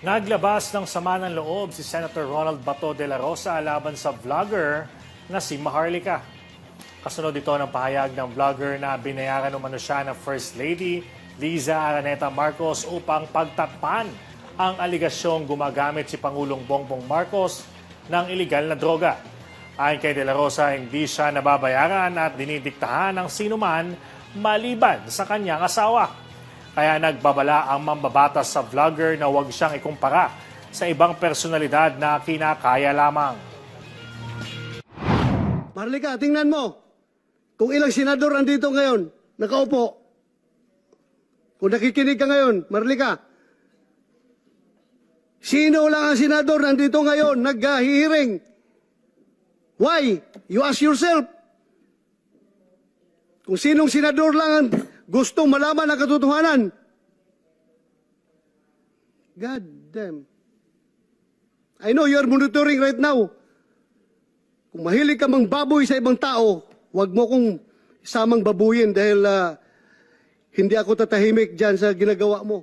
Naglabas ng sama ng loob si Senator Ronald Bato de la Rosa laban sa vlogger na si Maharlika. Kasunod ito ng pahayag ng vlogger na binayaran umano siya ng First Lady Liza Araneta Marcos upang pagtakpan ang aligasyong gumagamit si Pangulong Bongbong Marcos ng iligal na droga. Ayon kay De La Rosa, hindi siya nababayaran at dinidiktahan ng sinuman maliban sa kanyang asawa. Kaya nagbabala ang mambabatas sa vlogger na huwag siyang ikumpara sa ibang personalidad na kinakaya lamang. Marlika, tingnan mo. Kung ilang senador andito ngayon, nakaupo. Kung nakikinig ka ngayon, Marlika, sino lang ang senador nandito ngayon nag-hearing? Why? You ask yourself. Kung sinong senador lang ang gustong malaman ang katotohanan. God damn. I know you are monitoring right now. Kung mahilig ka mang baboy sa ibang tao, huwag mo kong isamang babuyin dahil ah, hindi ako tatahimik dyan sa ginagawa mo.